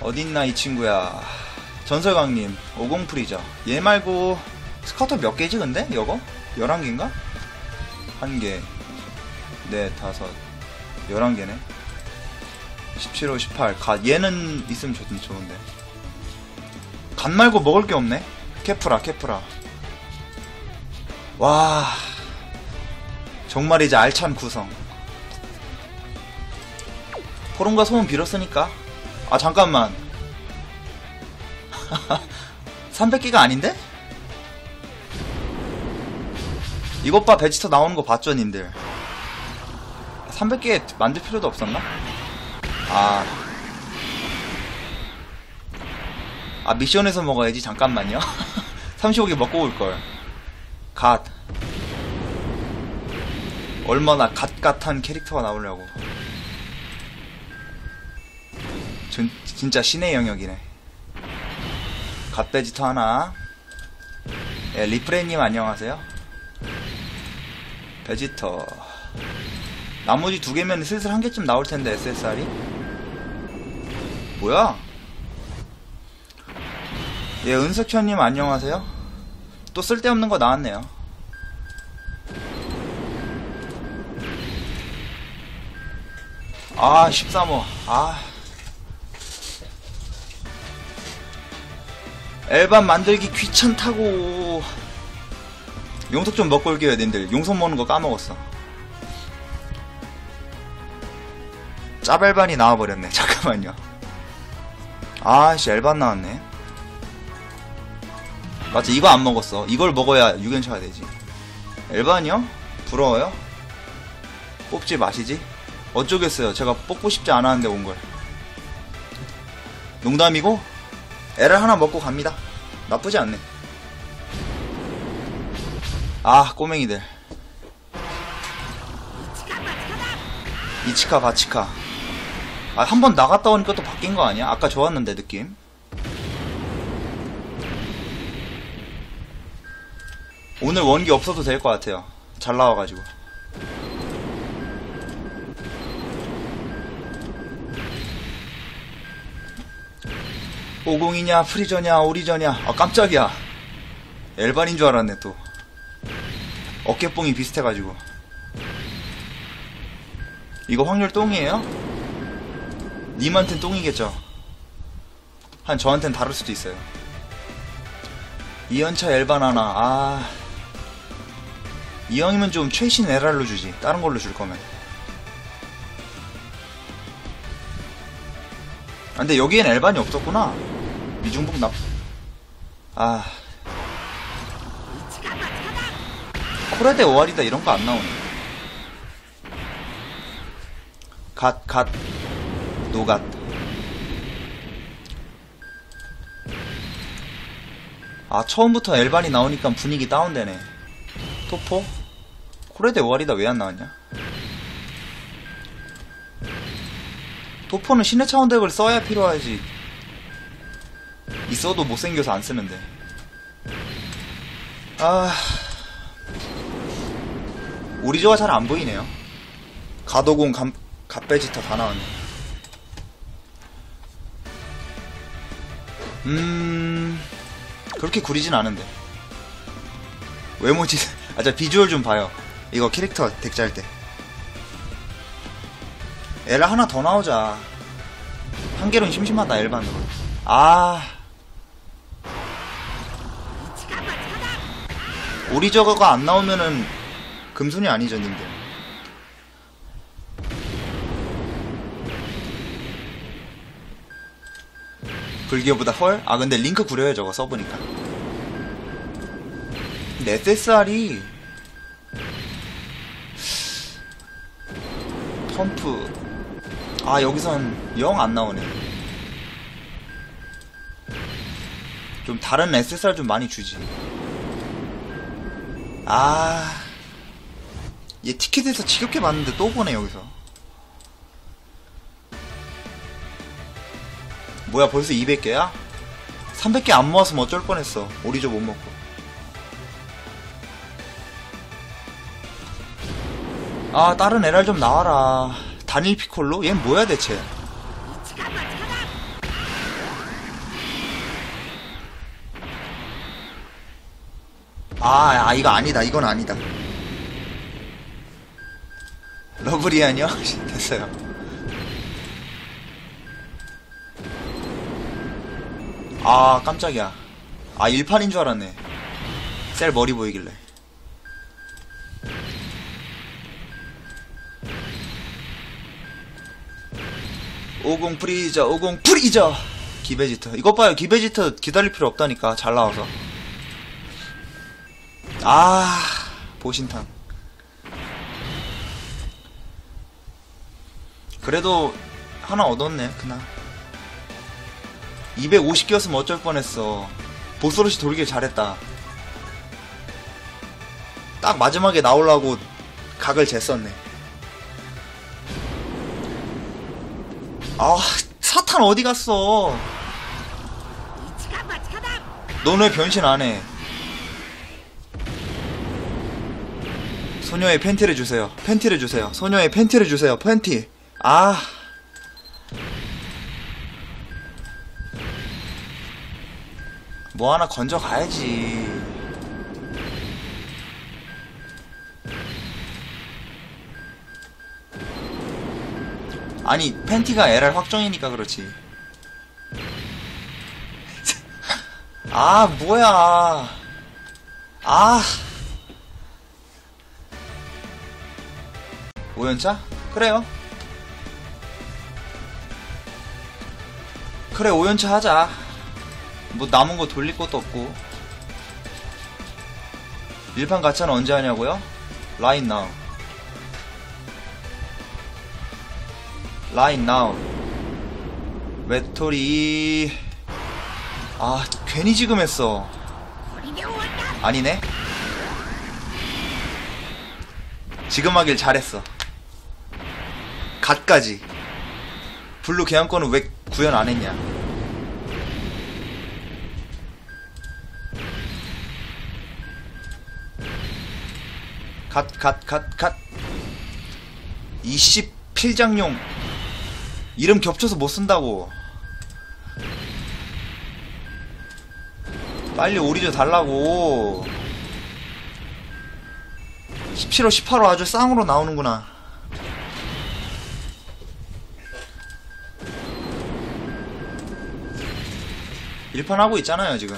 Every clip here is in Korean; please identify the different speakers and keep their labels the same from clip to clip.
Speaker 1: 어딨나 이 친구야. 전설강님 50 프리저 얘 말고 스카우터 몇 개지 근데? 이거? 11개인가? 한개. 네 다섯. 11개네. 17호 18 갓. 얘는 있으면 좋, 좋은데. 간 말고 먹을 게 없네. 케프라 케프라. 와. 정말 이제 알찬 구성. 포름과 소문 빌었으니까 아 잠깐만 300개가 아닌데? 이것 봐 베지터 나오는 거 봤죠 님들 300개 만들 필요도 없었나? 아. 아, 미션에서 먹어야지. 잠깐만요. 35개 먹고 올걸. 갓. 얼마나 갓갓한 캐릭터가 나오려고. 전, 진짜 신의 영역이네. 갓베지터 하나. 예, 리프레님 안녕하세요. 베지터. 나머지 두 개면 슬슬 한 개쯤 나올 텐데, SSR이. 뭐야? 예, 은석현님 안녕하세요. 또 쓸데없는 거 나왔네요. 아, 13호. 아. 앨범 만들기 귀찮다고. 용석 좀 먹고 올게요, 님들. 용석 먹는 거 까먹었어. 짭앨반이 나와버렸네. 잠깐만요. 아씨, 앨반 나왔네. 맞지, 이거 안 먹었어. 이걸 먹어야 6연차가 되지. 앨반이요? 부러워요? 뽑지 마시지? 어쩌겠어요. 제가 뽑고 싶지 않았는데 온 걸. 농담이고, 애를 하나 먹고 갑니다. 나쁘지 않네. 아, 꼬맹이들. 이치카 바치카. 아, 한 번 나갔다 오니까 또 바뀐 거 아니야? 아까 좋았는데, 느낌. 오늘 원기 없어도 될 것 같아요. 잘 나와가지고. 오공이냐, 프리저냐, 오리저냐. 아, 깜짝이야. 엘반인 줄 알았네, 또. 어깨뽕이 비슷해가지고. 이거 확률 똥이에요? 님한텐 똥이겠죠? 한 저한텐 다를 수도 있어요. 2연차 엘반 하나, 아. 이 형이면 좀 최신 에랄로 주지. 다른 걸로 줄 거면. 아, 근데 여기엔 엘반이 없었구나. 미중북 납. 아. 코레데 오알이다 이런 거 안 나오네. 갓, 갓. 노갓. 아, 처음부터 엘반이 나오니까 분위기 다운되네. 토포? 코레데 오알이다 왜 안 나왔냐? 토포는 신의 차원 덱을 써야 필요하지. 있어도 못생겨서 안 쓰는데. 아. 오리저가 잘 안 보이네요. 가도공, 감, 갓베지터 다 나왔네. 음, 그렇게 구리진 않은데. 외모지, 아, 자, 비주얼 좀 봐요. 이거 캐릭터 덱 짤 때. 에라 하나 더 나오자. 한 개로는 심심하다, 엘반으로. 아. 오리저거가 안 나오면은 금순이 아니죠, 님들. 불기어보다 헐? 아 근데 링크 구려요 저거 써보니까 근데 SSR이 펌프 아 여기선 영 안 나오네 좀 다른 SSR 좀 많이 주지 아 얘 티켓에서 지겹게 봤는데 또 보네 여기서. 뭐야 벌써 200개야? 300개 안 모았으면 어쩔 뻔했어. 오리조 못 먹고. 아 다른 에랄 좀 나와라. 단일 피콜로? 얜 뭐야 대체 아, 아, 이거 아니다. 이건 아니다. 러브리안이요? 됐어요. 아, 깜짝이야. 아, 1판인 줄 알았네. 셀 머리 보이길래. 오공 프리저, 오공 프리저! 기베지터. 이것 봐요. 기베지터 기다릴 필요 없다니까. 잘 나와서. 아, 보신탕. 그래도 하나 얻었네, 그날. 250개였으면 어쩔 뻔했어. 보스로시 돌길 잘했다. 딱 마지막에 나오려고 각을 쟀었네. 아, 사탄 어디 갔어? 넌 왜 변신 안 해? 소녀의 팬티를 주세요. 팬티를 주세요. 소녀의 팬티를 주세요. 팬티. 아. 뭐 하나 건져 가야지. 아니, 팬티가 LR 확정이니까 그렇지. 아, 뭐야. 아. 오연차? 그래요. 그래, 오연차 하자. 뭐 남은 거 돌릴 것도 없고. 일판 가차는 언제 하냐고요? 라인 나우. 라인 나우. 외톨이. 아, 괜히 지금 했어. 아니네. 지금 하길 잘했어. 갓까지. 블루 계약권은 왜 구현 안 했냐? 갓, 갓, 갓, 갓. 20 필장용. 이름 겹쳐서 못 쓴다고. 빨리 오리져 달라고. 17호, 18호 아주 쌍으로 나오는구나. 일판 하고 있잖아요, 지금.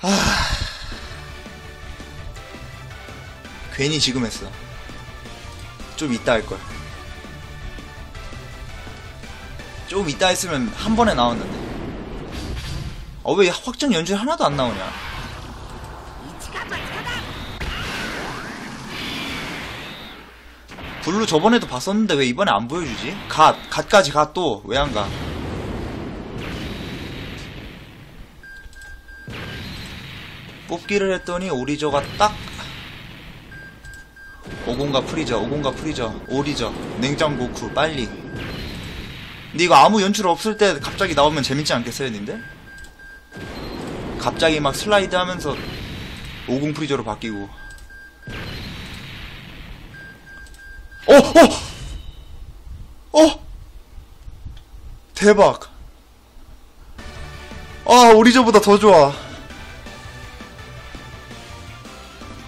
Speaker 1: 하... 괜히 지금 했어. 좀 이따 할걸. 좀 이따 했으면 한 번에 나왔는데. 어, 왜 확정 연주에 하나도 안 나오냐? 블루 저번에도 봤었는데 왜 이번에 안 보여주지? 갓, 갓까지 가 또, 왜 안 가? 뽑기를 했더니 오리저가 딱 오공과 프리저, 오공과 프리저, 오리저, 냉장고쿠, 빨리. 근데 이거 아무 연출 없을 때 갑자기 나오면 재밌지 않겠어요, 님들? 갑자기 막 슬라이드 하면서 오공 프리저로 바뀌고. 어! 어! 어! 대박! 아, 오리저보다 더 좋아.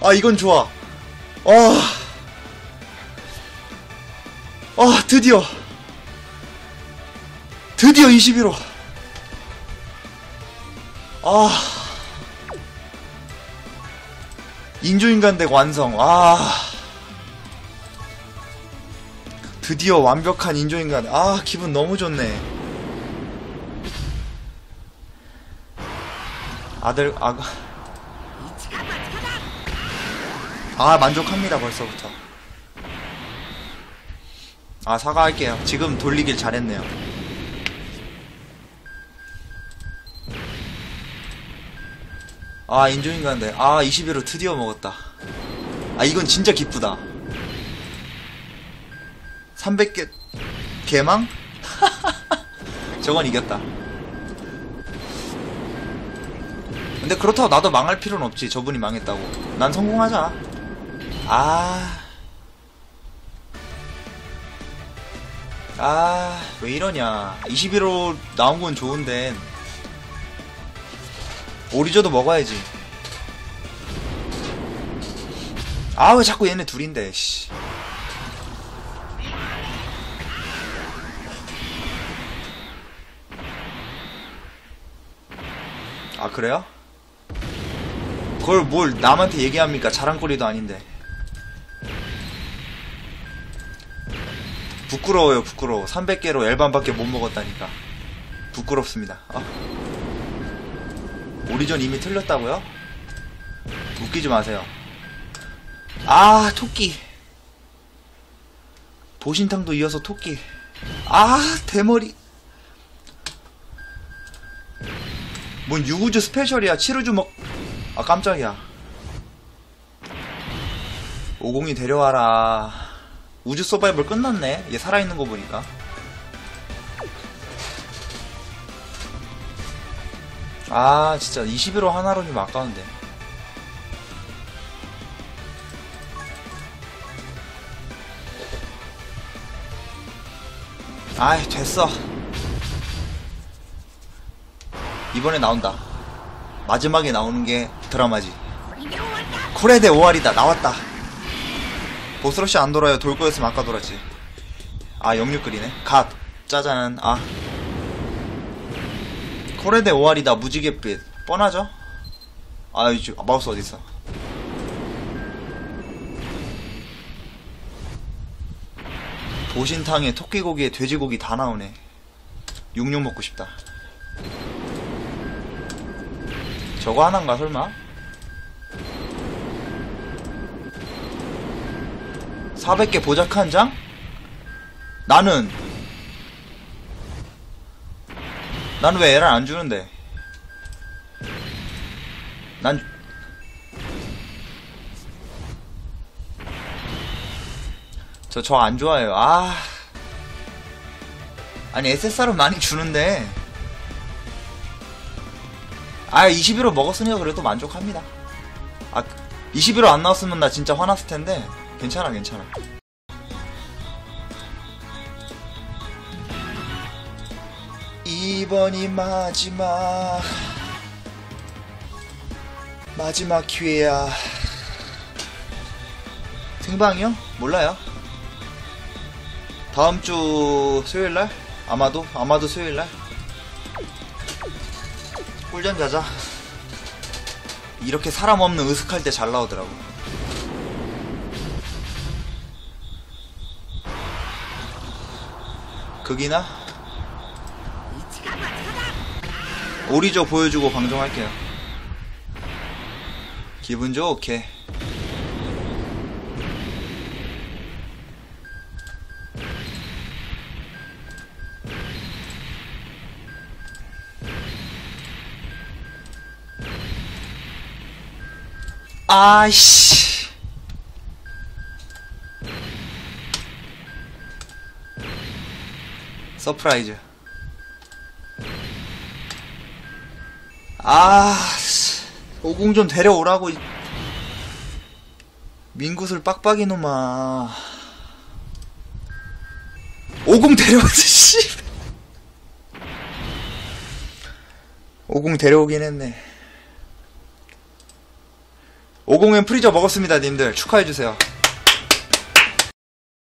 Speaker 1: 아, 이건 좋아. 아. 아, 드디어. 드디어 21호. 아. 인조인간 덱 완성. 아. 드디어 완벽한 인조인간. 아, 기분 너무 좋네. 아들, 아가. 아, 만족합니다, 벌써부터. 아, 사과할게요. 지금 돌리길 잘했네요. 아, 인조인간데. 아, 21호 드디어 먹었다. 아, 이건 진짜 기쁘다. 300개, 개망? 저건 이겼다. 근데 그렇다고 나도 망할 필요는 없지. 저분이 망했다고. 난 성공하자. 아. 아, 왜 이러냐. 21호 나온 건 좋은데. 오리조도 먹어야지. 아, 왜 자꾸 얘네 둘인데, 씨. 아, 그래요? 그걸 뭘 남한테 얘기합니까? 자랑거리도 아닌데. 부끄러워요 부끄러워. 300개로 엘반밖에 못 먹었다니까. 부끄럽습니다. 아. 오리전 이미 틀렸다고요? 웃기지 마세요. 아 토끼. 보신탕도 이어서 토끼. 아 대머리. 뭔 유구주 스페셜이야. 치루주 먹... 아 깜짝이야. 50이 데려와라 우주 서바이벌 끝났네. 얘 살아있는 거 보니까. 아 진짜. 21호 하나로면 아까운데. 아이 됐어. 이번에 나온다. 마지막에 나오는 게 드라마지. 코레데 5알이다. 나왔다 보스러시 안 돌아요. 돌 거였으면 아까 돌았지. 아 염류 끓이네. 갓. 짜잔. 아. 코레데 5알이다. 무지갯빛. 뻔하죠? 아 이제 마우스 어딨어? 보신탕에 토끼고기에 돼지고기 다 나오네. 육육 먹고 싶다. 저거 하나인가 설마? 400개 보작 한 장? 나는 나는 왜 에란 안 주는데? 난 저 저 안 좋아해요. 아 아니 SSR은 많이 주는데 아 21호 먹었으니까 그래도 만족합니다. 아 21호 안 나왔으면 나 진짜 화났을 텐데 괜찮아 괜찮아. 이번이 마지막 마지막 기회야. 생방이요? 몰라요. 다음 주 수요일 날? 아마도 아마도 수요일 날. 꿀잠 자자. 이렇게 사람 없는 으슥할 때 잘 나오더라고. 극이나 오리저 보여주고 방송할게요. 기분 좋게. 아이씨. 서프라이즈. 아, 씨. 오공 좀 데려오라고. 이- 민굿을 빡빡이 놈아. 오공 데려오지, 씨. 오공 데려오긴 했네. 오공엔 프리저 먹었습니다, 님들. 축하해주세요.